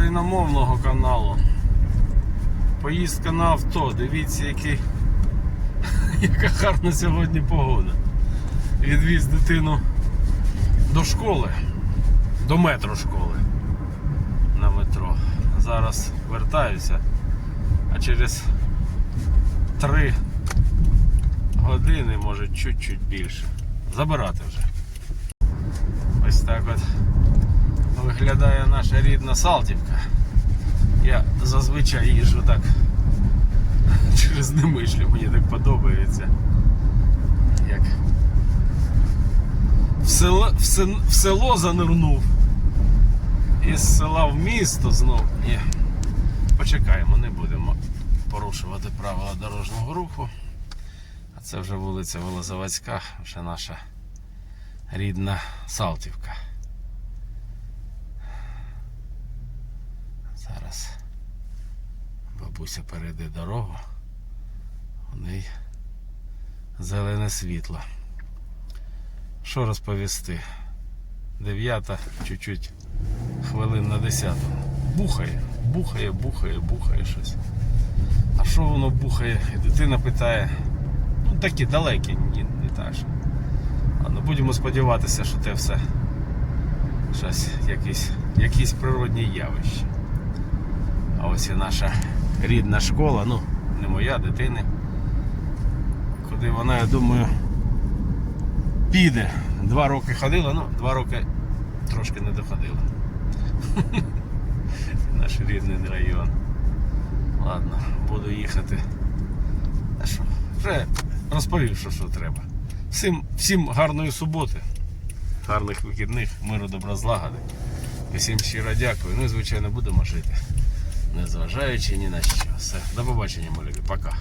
україномовного каналу. Поїздка на авто. Дивіться, який, яка гарна сьогодні погода. Відвіз дитину до школи, до метро школи на метро. Зараз вертаюся, а через три години, може чуть-чуть більше. Забирати вже. Ось так от виглядає наша рідна Салтівка. Я зазвичай їжджу так через Немишлю, мені так подобається. Як в село, в, се- в село занирнув. Із села в місто знов. Ні. Почекаємо, не будемо порушувати правила дорожнього руху. А це вже вулиця Волозаводська, вже наша рідна Салтівка. Зараз бабуся перейде дорогу. У неї зелене світло. Що розповісти? Дев'ята, чуть-чуть хвилин на десяту. Бухає, бухає, бухає, бухає щось. А що воно бухає? І дитина питає. Ну такі далекі, ні, не так. Ладно, будемо сподіватися, що це все щось, якісь, якісь природні явища. А ось і наша рідна школа, ну, не моя дитини. Куди вона, я думаю, піде. Два роки ходила, ну, два роки трошки не доходила. Наш рідний район. Ладно, буду їхати. А що? Вже розповів, що, що треба. Всім, всім гарної суботи, гарних вихідних, миру, добра злагоди. Всім щиро дякую. Ну і звичайно будемо жити. Незважаючи ні на що. Все, до побачення, мої любі. Пока.